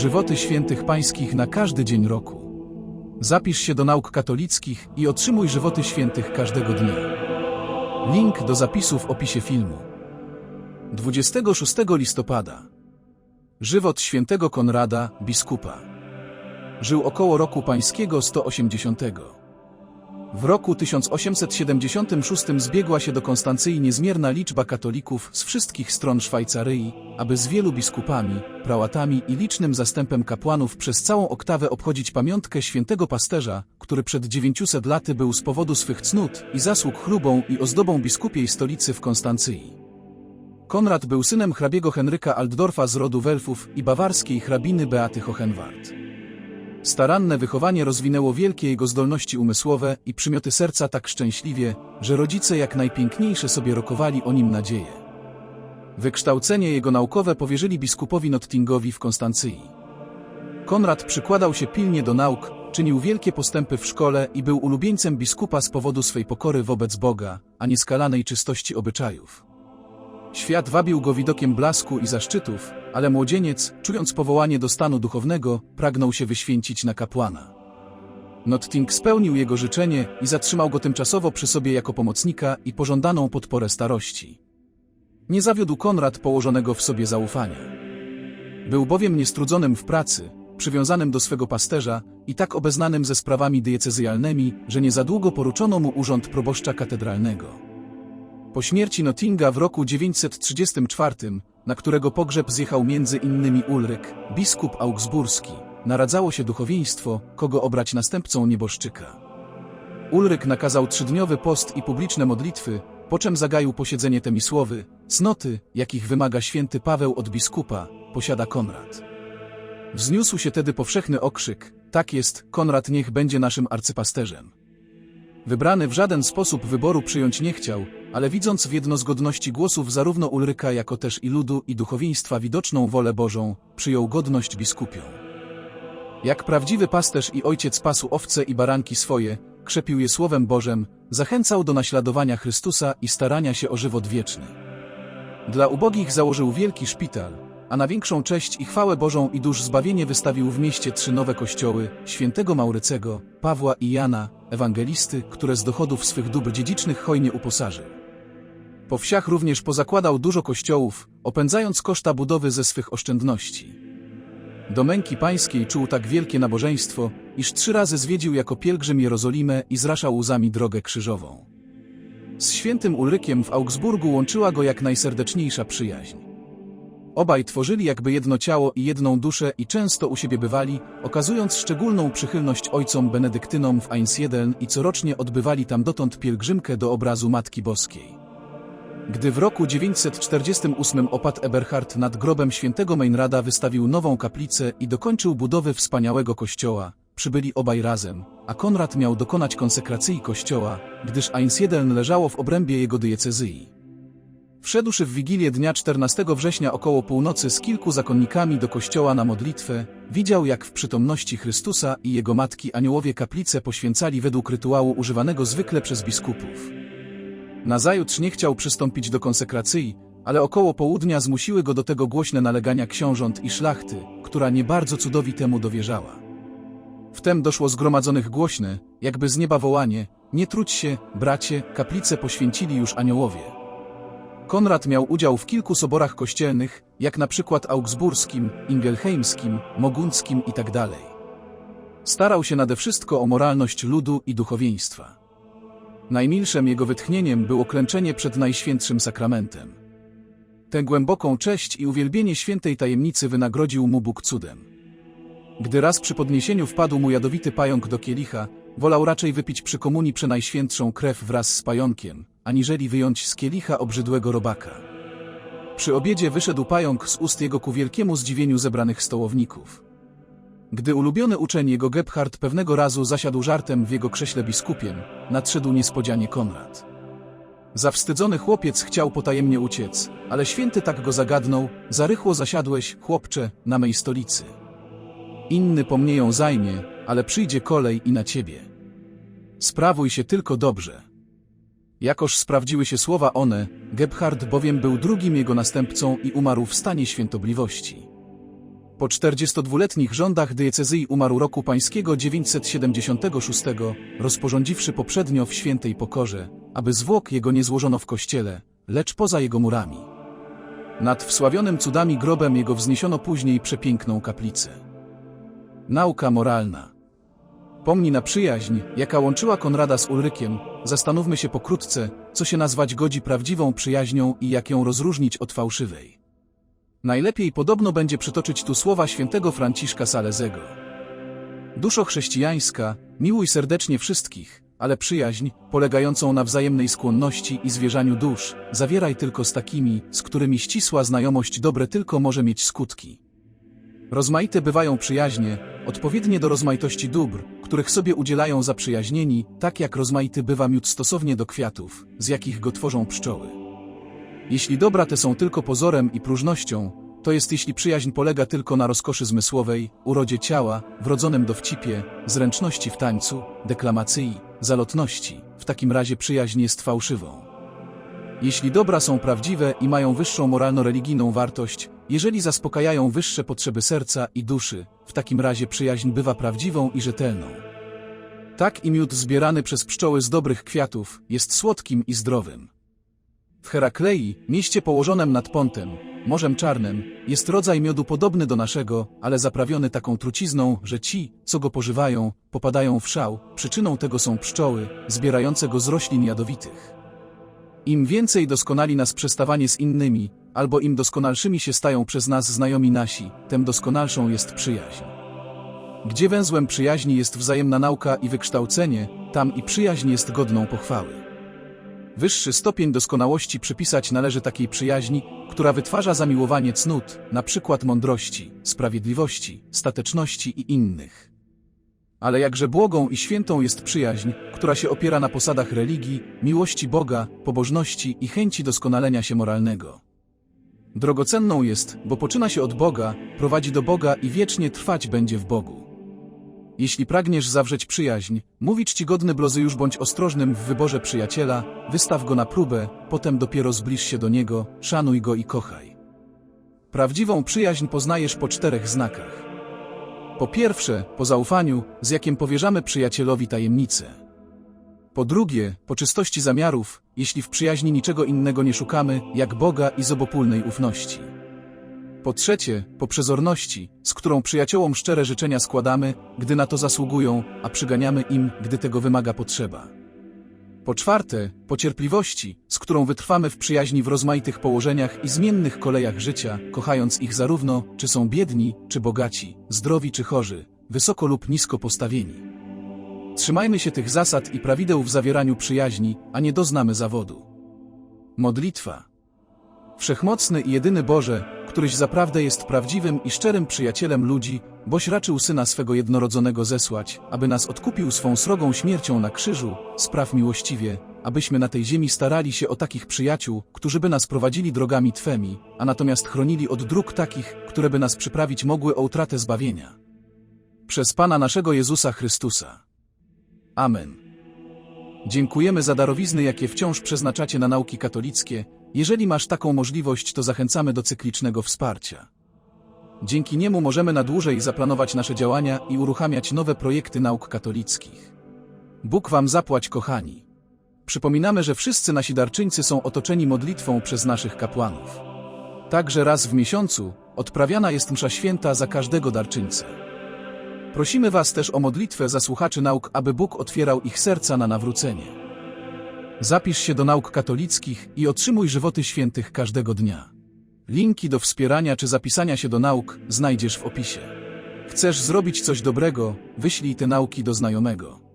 Żywoty świętych pańskich na każdy dzień roku. Zapisz się do nauk katolickich i otrzymuj żywoty świętych każdego dnia. Link do zapisu w opisie filmu. 26 listopada. Żywot świętego Konrada, biskupa. Żył około roku pańskiego 180. W roku 1876 zbiegła się do Konstancji niezmierna liczba katolików z wszystkich stron Szwajcaryi, aby z wielu biskupami, prałatami i licznym zastępem kapłanów przez całą oktawę obchodzić pamiątkę świętego pasterza, który przed 900 laty był z powodu swych cnót i zasług chlubą i ozdobą biskupiej stolicy w Konstancji. Konrad był synem hrabiego Henryka Altdorfa z rodu Welfów i bawarskiej hrabiny Beaty Hohenwart. Staranne wychowanie rozwinęło wielkie jego zdolności umysłowe i przymioty serca tak szczęśliwie, że rodzice jak najpiękniejsze sobie rokowali o nim nadzieję. Wykształcenie jego naukowe powierzyli biskupowi Nottingowi w Konstancji. Konrad przykładał się pilnie do nauk, czynił wielkie postępy w szkole i był ulubieńcem biskupa z powodu swej pokory wobec Boga, a nieskalanej czystości obyczajów. Świat wabił go widokiem blasku i zaszczytów, ale młodzieniec, czując powołanie do stanu duchownego, pragnął się wyświęcić na kapłana. Notting spełnił jego życzenie i zatrzymał go tymczasowo przy sobie jako pomocnika i pożądaną podporę starości. Nie zawiódł Konrad położonego w sobie zaufania. Był bowiem niestrudzonym w pracy, przywiązanym do swego pasterza i tak obeznanym ze sprawami diecezjalnymi, że nie za długo poruczono mu urząd proboszcza katedralnego. Po śmierci Nottinga w roku 934, na którego pogrzeb zjechał między innymi Ulryk, biskup augsburski, naradzało się duchowieństwo, kogo obrać następcą nieboszczyka. Ulryk nakazał trzydniowy post i publiczne modlitwy, po czym zagaił posiedzenie temisłowy, cnoty, jakich wymaga święty Paweł od biskupa, posiada Konrad. Wzniósł się tedy powszechny okrzyk, tak jest, Konrad niech będzie naszym arcypasterzem. Wybrany w żaden sposób wyboru przyjąć nie chciał, ale widząc w jednozgodności głosów zarówno Ulryka jako też i ludu i duchowieństwa widoczną wolę Bożą, przyjął godność biskupią. Jak prawdziwy pasterz i ojciec pasł owce i baranki swoje, krzepił je Słowem Bożem, zachęcał do naśladowania Chrystusa i starania się o żywot wieczny. Dla ubogich założył wielki szpital, a na większą cześć i chwałę Bożą i dusz zbawienie wystawił w mieście trzy nowe kościoły, świętego Maurycego, Pawła i Jana, ewangelisty, które z dochodów swych dóbr dziedzicznych hojnie uposażył. Po wsiach również pozakładał dużo kościołów, opędzając koszta budowy ze swych oszczędności. Do męki pańskiej czuł tak wielkie nabożeństwo, iż trzy razy zwiedził jako pielgrzym Jerozolimę i zraszał łzami drogę krzyżową. Z świętym Ulrykiem w Augsburgu łączyła go jak najserdeczniejsza przyjaźń. Obaj tworzyli jakby jedno ciało i jedną duszę i często u siebie bywali, okazując szczególną przychylność ojcom benedyktynom w Einsiedeln i corocznie odbywali tam dotąd pielgrzymkę do obrazu Matki Boskiej. Gdy w roku 948 opat Eberhard nad grobem świętego Meinrada wystawił nową kaplicę i dokończył budowę wspaniałego kościoła, przybyli obaj razem, a Konrad miał dokonać konsekracji kościoła, gdyż Einsiedeln leżało w obrębie jego diecezji. Wszedłszy w wigilię dnia 14 września około północy z kilku zakonnikami do kościoła na modlitwę, widział jak w przytomności Chrystusa i jego matki aniołowie kaplicę poświęcali według rytuału używanego zwykle przez biskupów. Nazajutrz nie chciał przystąpić do konsekracji, ale około południa zmusiły go do tego głośne nalegania książąt i szlachty, która nie bardzo cudowi temu dowierzała. Wtem doszło zgromadzonych głośne, jakby z nieba wołanie, nie truć się, bracie, kaplice poświęcili już aniołowie. Konrad miał udział w kilku soborach kościelnych, jak na przykład augsburskim, ingelheimskim, mogunckim itd. Tak Starał się nade wszystko o moralność ludu i duchowieństwa. Najmilszym jego wytchnieniem było klęczenie przed Najświętszym Sakramentem. Tę głęboką cześć i uwielbienie świętej tajemnicy wynagrodził mu Bóg cudem. Gdy raz przy podniesieniu wpadł mu jadowity pająk do kielicha, wolał raczej wypić przy komunii przenajświętszą krew wraz z pająkiem, aniżeli wyjąć z kielicha obrzydłego robaka. Przy obiedzie wyszedł pająk z ust jego ku wielkiemu zdziwieniu zebranych stołowników. Gdy ulubiony uczeń jego Gebhard pewnego razu zasiadł żartem w jego krześle biskupiem, nadszedł niespodzianie Konrad. Zawstydzony chłopiec chciał potajemnie uciec, ale święty tak go zagadnął, za rychło zasiadłeś, chłopcze, na mej stolicy. Inny po mnie ją zajmie, ale przyjdzie kolej i na ciebie. Sprawuj się tylko dobrze. Jakoż sprawdziły się słowa one, Gebhard bowiem był drugim jego następcą i umarł w stanie świętobliwości. Po 42-letnich rządach diecezji umarł roku pańskiego 976, rozporządziwszy poprzednio w świętej pokorze, aby zwłok jego nie złożono w kościele, lecz poza jego murami. Nad wsławionym cudami grobem jego wzniesiono później przepiękną kaplicę. Nauka moralna. Pomni na przyjaźń, jaka łączyła Konrada z Ulrykiem, zastanówmy się pokrótce, co się nazwać godzi prawdziwą przyjaźnią i jak ją rozróżnić od fałszywej. Najlepiej podobno będzie przytoczyć tu słowa świętego Franciszka Salezego. Duszo chrześcijańska, miłuj serdecznie wszystkich, ale przyjaźń, polegającą na wzajemnej skłonności i zwierzaniu dusz, zawieraj tylko z takimi, z którymi ścisła znajomość dobre tylko może mieć skutki. Rozmaite bywają przyjaźnie, odpowiednie do rozmaitości dóbr, których sobie udzielają zaprzyjaźnieni, tak jak rozmaity bywa miód stosownie do kwiatów, z jakich go tworzą pszczoły. Jeśli dobra te są tylko pozorem i próżnością, to jest jeśli przyjaźń polega tylko na rozkoszy zmysłowej, urodzie ciała, wrodzonym dowcipie, zręczności w tańcu, deklamacji, zalotności, w takim razie przyjaźń jest fałszywą. Jeśli dobra są prawdziwe i mają wyższą moralno-religijną wartość, jeżeli zaspokajają wyższe potrzeby serca i duszy, w takim razie przyjaźń bywa prawdziwą i rzetelną. Tak i miód zbierany przez pszczoły z dobrych kwiatów jest słodkim i zdrowym. W Heraklei, mieście położonym nad Pontem, Morzem Czarnym, jest rodzaj miodu podobny do naszego, ale zaprawiony taką trucizną, że ci, co go pożywają, popadają w szał, przyczyną tego są pszczoły, zbierające go z roślin jadowitych. Im więcej doskonali nas przestawanie z innymi, albo im doskonalszymi się stają przez nas znajomi nasi, tem doskonalszą jest przyjaźń. Gdzie węzłem przyjaźni jest wzajemna nauka i wykształcenie, tam i przyjaźń jest godną pochwały. Wyższy stopień doskonałości przypisać należy takiej przyjaźni, która wytwarza zamiłowanie cnót, na przykład mądrości, sprawiedliwości, stateczności i innych. Ale jakże błogą i świętą jest przyjaźń, która się opiera na posadach religii, miłości Boga, pobożności i chęci doskonalenia się moralnego. Drogocenną jest, bo poczyna się od Boga, prowadzi do Boga i wiecznie trwać będzie w Bogu. Jeśli pragniesz zawrzeć przyjaźń, mówi czcigodny Blozyjusz bądź ostrożnym w wyborze przyjaciela, wystaw go na próbę, potem dopiero zbliż się do niego, szanuj go i kochaj. Prawdziwą przyjaźń poznajesz po czterech znakach. Po pierwsze, po zaufaniu, z jakim powierzamy przyjacielowi tajemnicę. Po drugie, po czystości zamiarów, jeśli w przyjaźni niczego innego nie szukamy, jak Boga i zobopólnej ufności. Po trzecie, po przezorności, z którą przyjaciołom szczere życzenia składamy, gdy na to zasługują, a przyganiamy im, gdy tego wymaga potrzeba. Po czwarte, po cierpliwości, z którą wytrwamy w przyjaźni w rozmaitych położeniach i zmiennych kolejach życia, kochając ich zarówno, czy są biedni, czy bogaci, zdrowi czy chorzy, wysoko lub nisko postawieni. Trzymajmy się tych zasad i prawideł w zawieraniu przyjaźni, a nie doznamy zawodu. Modlitwa. Wszechmocny i jedyny Boże, któryś zaprawdę jest prawdziwym i szczerym przyjacielem ludzi, boś raczył Syna swego jednorodzonego zesłać, aby nas odkupił swą srogą śmiercią na krzyżu, spraw miłościwie, abyśmy na tej ziemi starali się o takich przyjaciół, którzy by nas prowadzili drogami Twemi, a natomiast chronili od dróg takich, które by nas przyprawić mogły o utratę zbawienia. Przez Pana naszego Jezusa Chrystusa. Amen. Dziękujemy za darowizny, jakie wciąż przeznaczacie na nauki katolickie, jeżeli masz taką możliwość, to zachęcamy do cyklicznego wsparcia. Dzięki niemu możemy na dłużej zaplanować nasze działania i uruchamiać nowe projekty nauk katolickich. Bóg Wam zapłać, kochani. Przypominamy, że wszyscy nasi darczyńcy są otoczeni modlitwą przez naszych kapłanów. Także raz w miesiącu odprawiana jest msza święta za każdego darczyńcę. Prosimy Was też o modlitwę za słuchaczy nauk, aby Bóg otwierał ich serca na nawrócenie. Zapisz się do nauk katolickich i otrzymuj żywoty świętych każdego dnia. Linki do wspierania czy zapisania się do nauk znajdziesz w opisie. Chcesz zrobić coś dobrego? Wyślij te nauki do znajomego.